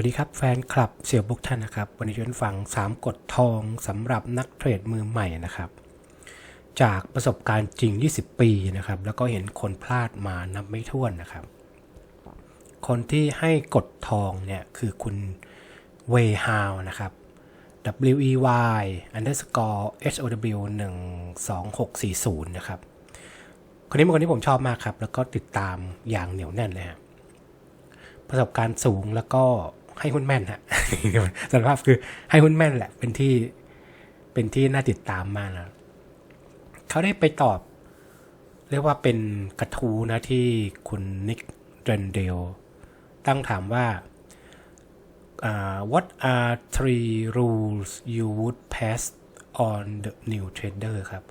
วัสดีครับแฟนคลับเสี่ยวบุกท่านนะครับ วันนี้ชวนฟัง 3กฎทองสำหรับนักเทรดมือใหม่นะครับ จากประสบการณ์จริง 20 ปีนะครับ แล้วก็เห็นคนพลาดมานับไม่ถ้วนนะครับ คนที่ให้กฎทองเนี่ยคือคุณเวฮาวนะครับ W E Y underscore H O W 1 2 6 4 0นะครับ คนนี้เป็นคนที่ผมชอบมากครับ แล้วก็ติดตามอย่างเหนียวแน่นเลยครับประสบการณ์สูงแล้วก็ ให้หุ้นแม่นฮะสารภาพคือให้หุ้นแม่นแหละ เป็นที่เป็นที่น่าติดตามมากนะเขาได้ไปตอบ เรียกว่าเป็นกระทู้นะที่คุณนิกเรนเดลตั้งถามว่า uh, what are three rules you would pass on the new trader ครับ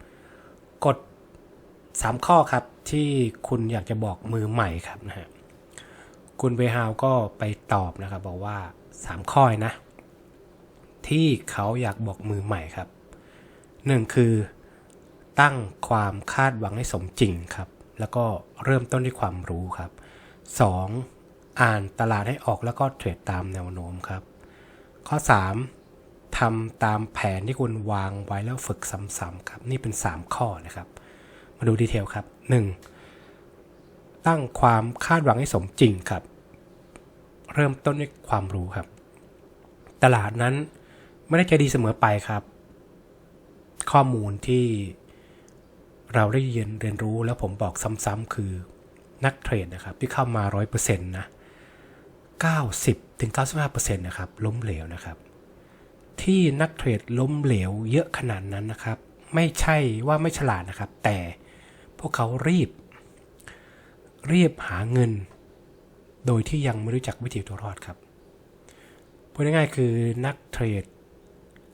กฎ 3 ข้อครับที่คุณอยากจะบอกมือใหม่ครับนะฮะ คุณเวฮาวก็ไปตอบนะครับบอกว่า 3 ข้อนะ ที่เขาอยากบอกมือใหม่ครับ 1 คือตั้งความคาดหวังให้สมจริงครับ แล้วก็เริ่มต้นด้วยความรู้ครับ 2. อ่านตลาดให้ออกแล้วก็เทรดตามแนวโน้มครับ ข้อ 3ทำตามแผนที่คุณวางไว้แล้วฝึกซ้ำๆครับ นี่เป็น 3 ข้อนะครับ มาดูดีเทลครับ 1. ตั้งความคาดหวังให้สมจริงครับ เริ่มต้นด้วยความรู้ครับ ตลาดนั้นไม่ได้จะดีเสมอไปครับ ข้อมูลที่เราได้เรียนเรียนรู้แล้วผมบอกซ้ำๆคือนักเทรดนะครับ ที่เข้ามา 100%นะ 90ถึง95%นะครับล้มเหลวนะครับ ที่นักเทรดล้มเหลวเยอะขนาดนั้นนะครับ ไม่ใช่ว่าไม่ฉลาดนะครับ แต่พวกเขารีบ เรียบหาเงิน โดยที่ยังไม่รู้จักวิธีตัวรอดครับพูดง่ายๆคือนักเทรด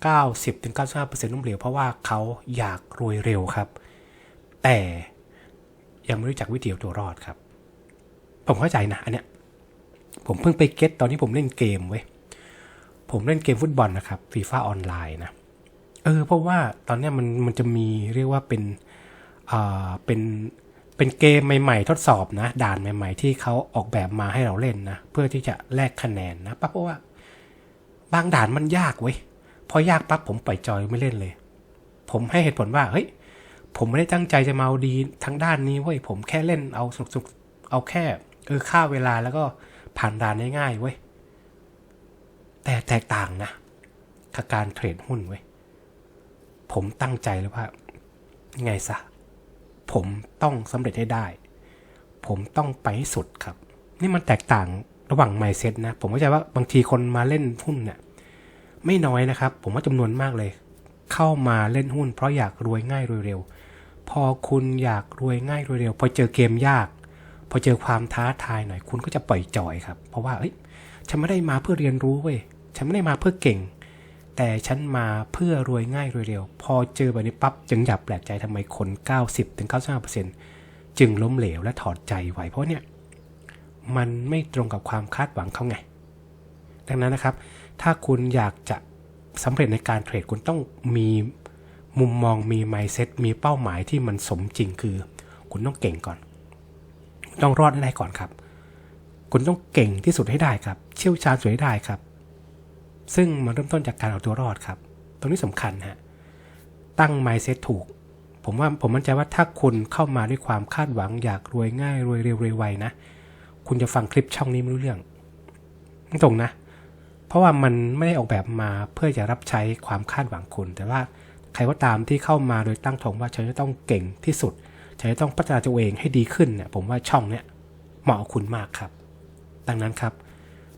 90-95%ล้มเหลวเพราะว่าเขาอยากรวยเร็วครับ แต่ยังไม่รู้จักวิธีตัวรอดครับ ผมเข้าใจนะอันเนี้ยผมเพิ่งไปเก็ตตอนที่ผมเล่นเกมเว้ยผมเล่นเกมฟุตบอลนะครับฟีฟ่าออนไลน์นะเออเพราะว่าตอนเนี้ยมันมันจะมีเรียกว่าเป็นอ่าเป็น เป็นเกมใหม่ๆ ทดสอบนะ ด่านใหม่ ๆ ที่เขาออกแบบมาให้เราเล่นนะ เพื่อที่จะแลกคะแนนนะปั๊บเพราะว่า บางด่านมันยากเว้ยพอยากปั๊บผมปล่อยจอยไม่เล่นเลย ผมให้เหตุผลว่าเฮ้ยผมไม่ได้ตั้งใจจะมาเอาดีทั้งด้านนี้เว้ยผมแค่เล่นเอาสุกๆเอาแค่เออค่าเวลาแล้วก็ผ่านด่านง่ายๆเว้ยแต่แตกต่างนะกับการเทรดหุ้นเว้ยผมตั้งใจเลยว่า ไงซะ ผมต้องสำเร็จให้ได้ ผมต้องไปให้สุดครับ นี่มันแตกต่างระหว่างไมเซ็ตนะ ผมเข้าใจว่าบางทีคนมาเล่นหุ้นเนี่ยไม่น้อยนะครับ ผมว่าจำนวนมากเลย เข้ามาเล่นหุ้น เพราะอยากรวยง่ายรวยเร็ว พอคุณอยากรวยง่ายรวยเร็ว พอเจอเกมยาก พอเจอความท้าทายหน่อยคุณก็จะปล่อยจอยครับ เพราะว่าเอ้ยฉันไม่ได้มาเพื่อเรียนรู้เว้ยฉันไม่ได้มาเพื่อเก่ง แต่ฉันมาเพื่อรวยง่ายรวยเร็ว พอเจอแบบนี้ปั๊บจึงอยากแปลกใจทำไมคน 90-95%จึงล้มเหลวและถอดใจไหวเพราะเนี่ย มันไม่ตรงกับความคาดหวังเขาไง ดังนั้นนะครับ ถ้าคุณอยากจะสำเร็จในการเทรดคุณต้องมีมุมมองมี mindset มีเป้าหมายที่มันสมจริงคือ คุณต้องเก่งก่อน ต้องรอดให้ได้ก่อนครับ คุณต้องเก่งที่สุดให้ได้ครับ เชี่ยวชาญสุดให้ได้ครับ ซึ่งมันเริ่มต้นจากการเอาตัวรอดครับ ตรงนี้สำคัญฮะ ตั้ง mindset ถูก ผมว่าผมมั่นใจว่าถ้าคุณเข้ามาด้วยความคาดหวังอยากรวยง่ายรวยเร็วรวยไวนะ คุณจะฟังคลิปช่องนี้ไม่รู้เรื่องตรงนะ เพราะว่ามันไม่ได้ออกแบบมาเพื่อจะรับใช้ความคาดหวังคุณ แต่ว่าใครก็ตามที่เข้ามาโดยตั้งธงว่าฉันจะต้องเก่งที่สุดฉันจะต้องพัฒนาตัวเองให้ดีขึ้นเนี่ยผมว่าช่องเนี้ยเหมาะคุณมากครับ ดังนั้นครับ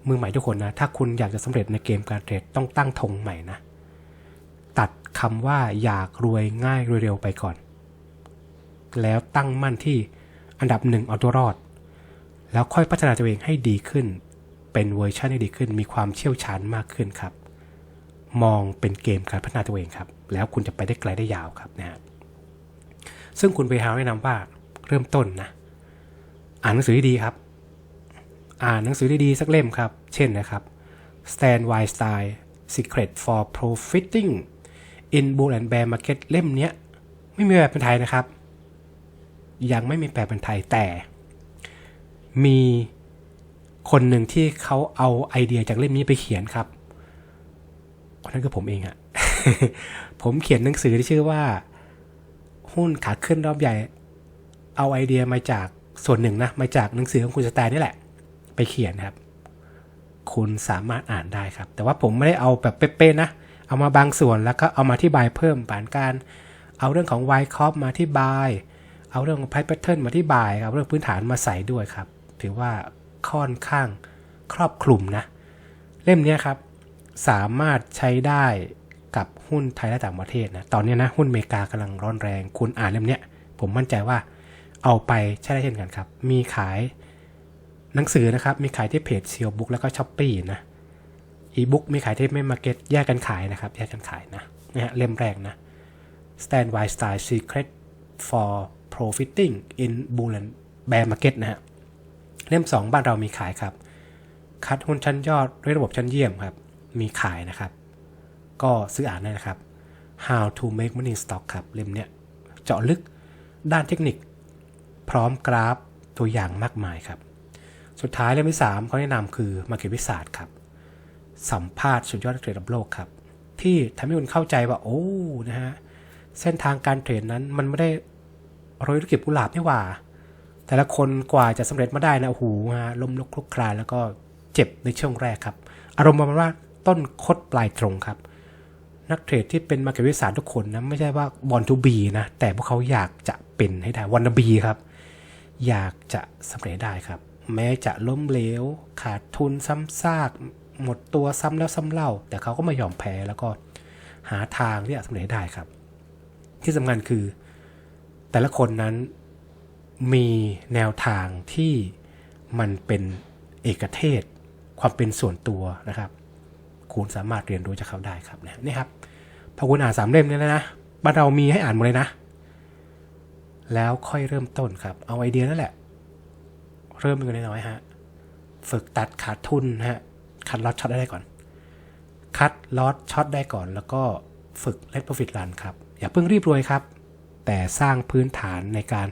มือใหม่ทุกคนนะ ถ้าคุณอยากจะสำเร็จในเกมการเทรดต้องตั้งธงใหม่นะ ตัดคำว่าอยากรวยง่ายรวยเร็วไปก่อน แล้วตั้งมั่นที่อันดับหนึ่งเอาตัวรอด แล้วค่อยพัฒนาตัวเองให้ดีขึ้น เป็นเวอร์ชันที่ดีขึ้น มีความเชี่ยวชาญมากขึ้นครับ มองเป็นเกมการพัฒนาตัวเองครับ แล้วคุณจะไปได้ไกลได้ยาวครับนะฮะซึ่งคุณเวฮาวแนะนำว่าเริ่มต้นนะ อ่านหนังสือดีครับ อ่านหนังสือดีๆสักเล่มครับเช่นนะครับ Stan Weinstein Secret for Profiting in Bull and Bear Market เล่มเนี้ยไม่มีแปลเป็นไทยนะครับ ยังไม่มีแปลเป็นไทยแต่ มีคนหนึ่งที่เขาเอาไอเดียจากเล่มนี้ไปเขียนครับ คนนั้นคือผมเองอะผมเขียนหนังสือที่ชื่อว่า หุ้นขาขึ้นรอบใหญ่ เอาไอเดียมาจากส่วนหนึ่งนะ มาจากหนังสือของคุณสแตนนี่แหละ ไปเขียนครับ คุณสามารถอ่านได้ครับ แต่ว่าผมไม่ได้เอาแบบเป๊ะๆนะ เอามาบางส่วนแล้วก็เอามาที่บายเพิ่มผ่านการ เอาเรื่องของ y c o p มาที่บาย เอาเรื่องของ price pattern มาที่บายเอาเรื่องพื้นฐานมาใส่ด้วยครับ ถือว่าค่อนข้างครอบคลุมนะ เล่มนี้ครับสามารถใช้ได้กับหุ้นไทยและต่างประเทศนะ ตอนนี้นะหุ้นอเมริกากำลังร้อนแรง คุณอ่านเล่มนี้ผมมั่นใจว่าเอาไปใช้ได้เช่นกันครับ มีขาย หนังสือนะครับมีขายที่เพจ s e a l Book แล้วก็ s h อ p e e นะอีบุ๊กมีขายที่ไม่มาร์เก็ตแยกกันขายนะครับ แยกกันขายนะนะฮะเล่มแรกนะ Stand by Style Secret for Profiting in Bull and Bear Market นะฮะเล่ม 2 บ้านเรามีขายครับ คัดหุ้นชั้นยอดด้วยระบบชั้นเยี่ยมครับ มีขายนะครับ ก็ซื้ออ่านได้นะครับ How to make money in stock ครับ เล่มเนี้ยเจาะลึกด้านเทคนิค พร้อมกราฟตัวอย่างมากมายครับ สุดท้ายเล่มที่3เขาแนะนำคือ Market Wizard ครับ สัมภาษณ์สุดยอดนักเทรดระดับโลกครับ ที่ทำให้คุณเข้าใจว่า โอ้นะฮะเส้นทางการเทรดนั้นมันไม่ได้โรยด้วยกลีบกุหลาบนี่หว่า แต่ละคนกว่าจะสำเร็จมาได้นะโอ้โหฮะล้มลุกคลุกคลานแล้วก็เจ็บในช่วงแรกครับ อารมณ์ประมาณว่าต้นคดปลายตรงครับ นักเทรดที่เป็นมาร์เก็ตวิสาทุกคนนะไม่ใช่ว่าบอลทูบีนะแต่พวกเขาอยากจะเป็นให้ได้วันนบีครับ อยากจะสำเร็จได้ครับ แม้จะล้มเหลว ขาดทุนซ้ำซากหมดตัวซ้ำแล้วซ้ำเล่า แต่เขาก็ไม่ยอมแพ้แล้วก็หาทางที่จะสำเร็จได้ครับ ที่สำคัญคือ แต่ละคนนั้นมีแนวทางที่มันเป็นเอกเทศ ความเป็นส่วนตัวนะครับ คุณสามารถเรียนรู้จากเขาได้ครับนี่ครับพอคุณอ่านสามเล่มเนี่ยนะบ้านเรามีให้อ่านหมดเลยนะ แล้วค่อยเริ่มต้นครับ เอาไอเดียนั่นแหละ เริ่มเป็นน้อยฮะ ฝึกตัดขาดทุนฮะ คัดลอตช็อตได้ก่อน คัดลอตช็อตได้ก่อน แล้วก็ฝึกเล่น profit run ครับ อย่าเพิ่งรีบรวยครับ แต่สร้างพื้นฐานในการ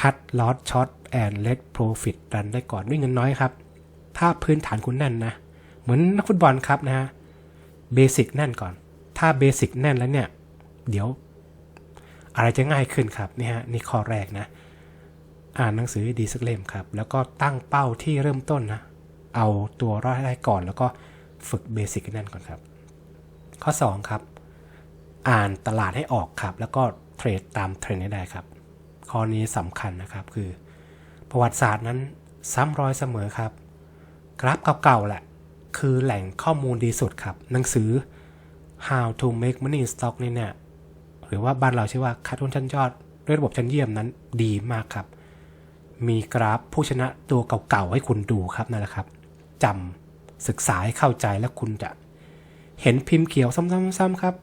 คัดลอตช็อตแอนเล t โปรฟิตรันได้ก่อนด้วยเงินน้อยครับ ถ้าพื้นฐานคุณแน่นนะ เหมือนนักฟุตบอลครับนะฮะ เบสิกแน่นก่อน ถ้าเบสิกแน่นแล้วเนี่ย เดี๋ยว อะไรจะง่ายขึ้นครับนี่ฮะนี่ข้อแรกนะ อ่านหนังสือให้ดีสักเล่มครับ แล้วก็ตั้งเป้าที่เริ่มต้นนะ เอาตัวรอดให้ได้ก่อน แล้วก็ฝึกเบสิกให้แน่นก่อนครับ ข้อ 2 ครับ อ่านตลาดให้ออกครับ แล้วก็เทรดตามเทรนด์ให้ได้ครับ ข้อนี้สำคัญนะครับคือ ประวัติศาสตร์นั้นซ้ำรอยเสมอครับ กราฟเก่าๆแหละ คือแหล่งข้อมูลดีสุดครับ หนังสือ How to make money in stock นี่เนี่ยหรือว่าบ้านเราชื่อว่าคัดทุนชั้นยอดด้วยระบบชั้นเยี่ยมนั้นดีมากครับ มีกราฟผู้ชนะตัวเก่าๆให้คุณดูครับนั่นแหละครับจำศึกษาให้เข้าใจแล้วคุณจะ เห็นพิมพ์เขียวซ้ำๆๆครับ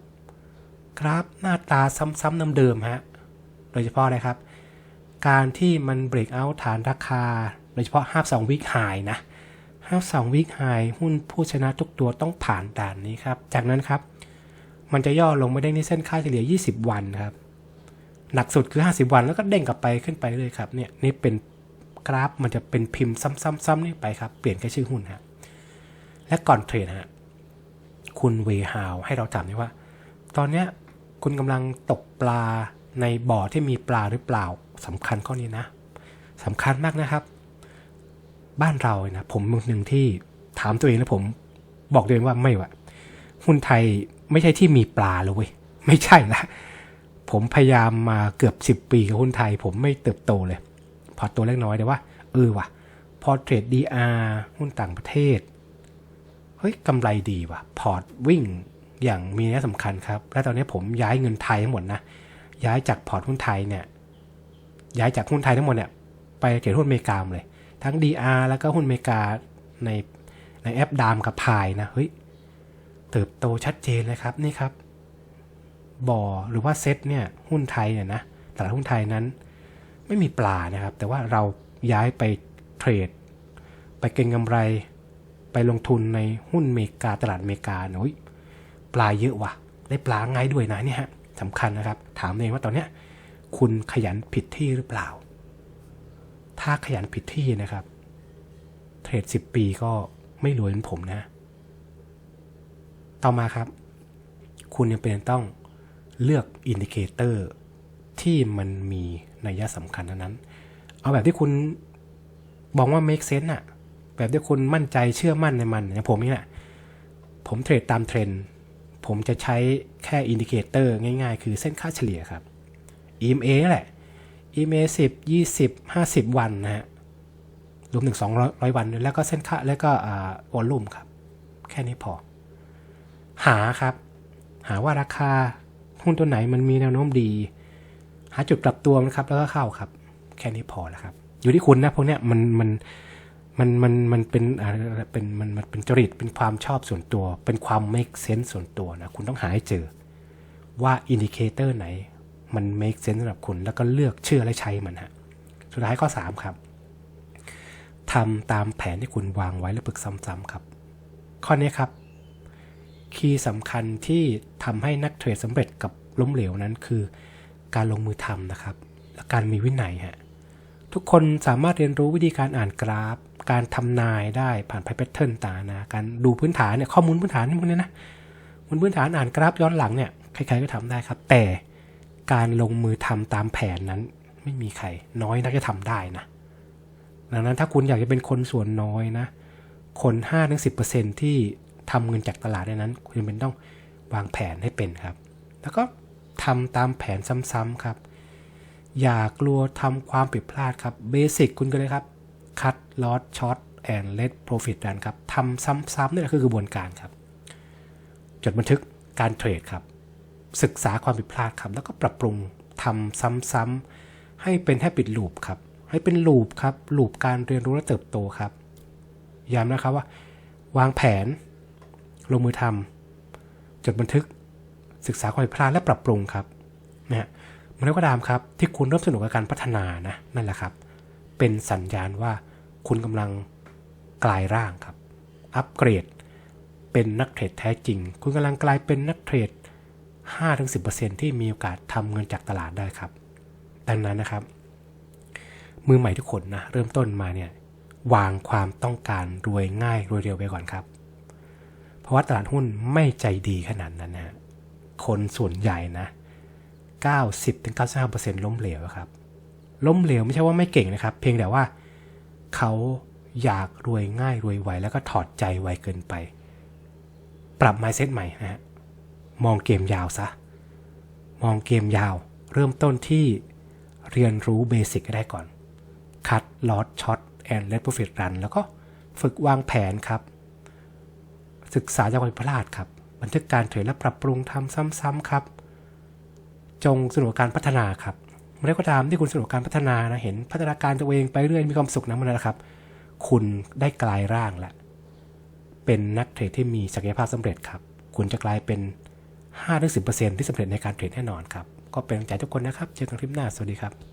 กราฟหน้าตาซ้ำๆเดิมๆฮะโดยเฉพาะอะไรครับ การที่มันเบรกเอาฐานราคา โดยเฉพาะ5 2วิกไฮนะ5 2วิกไฮหุ้นผู้ชนะทุกตัวต้องผ่านด่านนี้ครับ จากนั้นครับ มันจะย่อลงไม่ได้ที่เส้นค่าเฉลี่ย 20 วันครับ หนักสุดคือ 50 วันแล้วก็เด้งกลับไปขึ้นไปเลยครับเนี่ยนี่เป็นกราฟมันจะเป็นพิมพ์ซ้ำๆๆนี่ไปครับ เปลี่ยนแค่ชื่อหุ้นฮะและก่อนเทรดฮะคุณเวฮาวให้เราจำได้ว่า ตอนเนี้ยคุณกำลังตกปลาในบ่อที่มีปลาหรือเปล่าสำคัญข้อนี้นะสำคัญมากนะครับ บ้านเรานะผมหนึ่งที่ถามตัวเองแล้วผมบอกตัวเองว่าไม่วะหุ้นไทยไม่ใช่ที่มีปลาเลยเว้ยไม่ใช่ละ ผมพยายามมาเกือบสิบปีกับหุ้นไทย ผมไม่เติบโตเลย พอตัวเล็กน้อยแต่ว่า เออว่ะ พอเทรด DR หุ้นต่างประเทศ เฮ้ยกำไรดีว่ะ พอร์ตวิ่งอย่างมีนัยสำคัญครับ และตอนนี้ผมย้ายเงินไทยทั้งหมดนะ ย้ายจากพอร์ตหุ้นไทยเนี่ย ย้ายจากหุ้นไทยทั้งหมดเนี่ย ไปเทรดหุ้นอเมริกามเลย ทั้ง DR แล้วก็หุ้นอเมริกาในในแอปดามกับพายนะ เฮ้ย เติบโตชัดเจนเลยครับ นี่ครับ บ่อหรือว่าเซ็ตเนี่ยหุ้นไทยเนี่ยนะตลาดหุ้นไทยนั้น ไม่มีปลานะครับ แต่ว่าเราย้ายไปเทรด ไปเก็งกำไร ไปลงทุนในหุ้นเมกาตลาดเมกาเนยปลาเยอะว่ะ ได้ปลาง่ายด้วยนะเนี่ยฮะสำคัญนะครับ ถามเองว่าตอนเนี้ยคุณขยันผิดที่หรือเปล่า ถ้าขยันผิดที่นะครับ เทรด 10 ปีก็ไม่รวยเหมือนผมนะ ต่อมาครับ คุณยังเป็นต้อง เลือกอินดิเคเตอร์ที่มันมีนัยสำคัญนั้น เอาแบบที่คุณบอกว่า make sense อะแบบที่คุณมั่นใจเชื่อมั่นในมันอย่างผมนี่แหละผมเทรดตามเทรนด์ผมจะใช้แค่อินดิเคเตอร์ง่ายๆ คือเส้นค่าเฉลี่ยครับ EMA แหละ EMA 10 20 50 วันนะฮะรวมถึง200วัน แล้วก็เส้นค่าแล้วก็วอลลุ่มครับ แค่นี้พอ หาครับ หาว่าราคา หุ้นตัวไหนมันมีแนวโน้มดี หาจุดกลับตัวมันครับ แล้วก็เข้าครับ แค่นี้พอแล้วครับ อยู่ที่คุณนะพวกเนี้ยมันมันมันมันมันเป็นอะไรเป็นมันมันเป็นจริตเป็นความชอบส่วนตัว เป็นความ make sense ส่วนตัวนะคุณต้องหาให้เจอ ว่าอินดิเคเตอร์ไหน มัน make sense สำหรับคุณแล้วก็เลือกเชื่อและใช้มันฮะสุดท้ายข้อ 3 ครับทำตามแผนที่คุณวางไว้และฝึกซ้ำๆครับ ข้อนี้ครับ คีย์สำคัญที่ทำให้นักเทรดสำเร็จกับล้มเหลวนั้นคือ การลงมือทำนะครับและการมีวินัยฮะทุกคนสามารถเรียนรู้วิธีการอ่านกราฟ การทำนายได้ผ่านไพ่แพทเทิร์นตานะการดูพื้นฐานเนี่ยข้อมูลพื้นฐานพวกนี้นะบนพื้นฐานอ่านกราฟย้อนหลังเนี่ยใครๆก็ทำได้ครับ แต่การลงมือทำตามแผนนั้น ไม่มีใคร น้อยนักจะทำได้นะดังนั้นถ้าคุณอยากจะเป็นคนส่วนน้อยนะ คน5-10%ที่ ทำเงินจากตลาดในนั้น คุณจำเป็นต้องวางแผนให้เป็นครับ แล้วก็ทำตามแผนซ้ำๆครับ อย่ากลัวทำความผิดพลาดครับเบสิกคุณก็เลยครับคัดลอ s ช็อตแอนเล t โปรฟิต n นครับทำซ้ำๆนี่แหละคือกระบวนการครับ จดบันทึกการเทรดครับ ศึกษาความผิดพลาดครับ แล้วก็ปรับปรุงทำซ้ำๆให้เป็นแฮบิตลูปครับ ให้เป็นลูปครับลูปการเรียนรู้และเติบโตครับย้ำนะครับว่าวางแผน ลงมือทำจดบันทึก ศึกษาความผิดพลาดและปรับปรุงครับนะฮะมื่อไรก็ตามครับ ที่คุณเริ่มสนุกกับการพัฒนานะนั่นแหละครับ เป็นสัญญาณว่าคุณกำลังกลายร่างครับ อัปเกรด เป็นนักเทรดแท้จริง คุณกำลังกลายเป็นนักเทรด 5-10%ที่มีโอกาสทำเงินจากตลาดได้ครับ ดังนั้นนะครับ มือใหม่ทุกคนนะเริ่มต้นมาเนี่ยวางความต้องการรวยง่ายรวยเร็วไปก่อนครับ ว่าตลาดหุ้นไม่ใจดีขนาดนั้นนะคนส่วนใหญ่นะ 90-95%ล้มเหลวครับ ล้มเหลวไม่ใช่ว่าไม่เก่งนะครับ เพียงแต่ว่าเขาอยากรวยง่ายรวยไวแล้วก็ถอดใจไวเกินไป ปรับ mindset ใหม่นะฮะมองเกมยาวซะ มองเกมยาว เริ่มต้นที่เรียนรู้เบสิกได้ก่อน คัดลอ s ช็อตแอนเล t โปรฟิตรันแล้วก็ฝึกวางแผนครับ ศึกษาจากความพลาดครับ บันทึกการเทรดและปรับปรุงทำซ้ำๆครับ จงสนุกการพัฒนาครับเมื่อไรก็ตามที่คุณสนุกการพัฒนานะเห็นพัฒนาการตัวเองไปเรื่อยมีความสุขนะมันนะครับ คุณได้กลายร่างแล้วเป็นนักเทรดที่มีศักยภาพสำเร็จครับ คุณจะกลายเป็น5-10%ที่สำเร็จในการเทรดแน่นอนครับ ก็เป็นกำลังใจทุกคนนะครับ เจอกันคลิปหน้า สวัสดีครับ